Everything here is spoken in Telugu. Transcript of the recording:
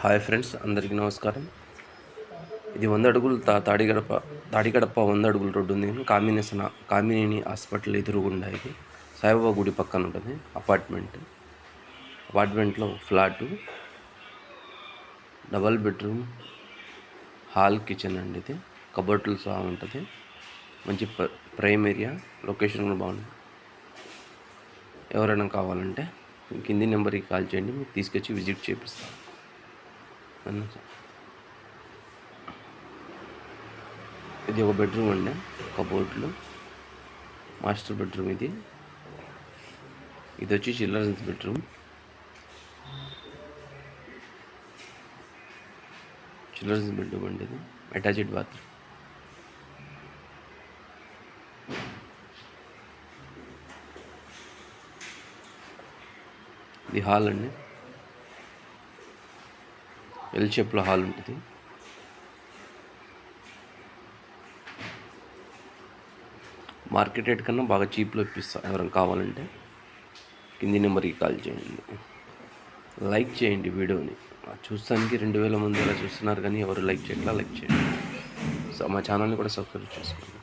హాయ్ ఫ్రెండ్స్ అందరికీ నమస్కారం. ఇది వంద అడుగులు తా తాడిగడప తాడిగడప వంద అడుగుల రోడ్డు ఉంది. కామినేసన కామినేని హాస్పిటల్ ఎదురుగుండా ఇది. సాయిబాబా గుడి పక్కన ఉంటుంది అపార్ట్మెంట్. అపార్ట్మెంట్లో flat double bedroom hall kitchen అండి ఇది. కబోర్డులు సహా ఉంటుంది. మంచి ప్ర- ప్రైమ్ ఏరియా లొకేషన్ కూడా బాగుంది. ఎవరైనా కావాలంటే కింది నెంబర్కి కాల్ చేయండి మీకు తీసుకొచ్చి విజిట్ చేపిస్తాను ఇది ఒక బెడ్రూమ్ అండి కబోర్డ్లు. మాస్టర్ బెడ్రూమ్ ఇది. ఇది వచ్చి చిల్డ్రన్స్ బెడ్రూమ్. చిల్డ్రన్స్ బెడ్రూమ్ అండి ఇది. Attached bathroom. ఇది హాల్ అండి. ఎల్ షేప్లో హాల్ ఉంటుంది. మార్కెట్ రేట్ కన్నా బాగా చీప్లో ఇప్పిస్తాను ఎవరైనా కావాలంటే. కింది నెంబర్కి కాల్ చేయండి. లైక్ చేయండి వీడియోని. చూస్తానికి రెండు వేల మంది అలా చూస్తున్నారు కానీ ఎవరు లైక్ చేయట్లా లైక్ చేయండి. సో మా ఛానల్ని కూడా సబ్స్క్రైబ్ చేసుకోండి.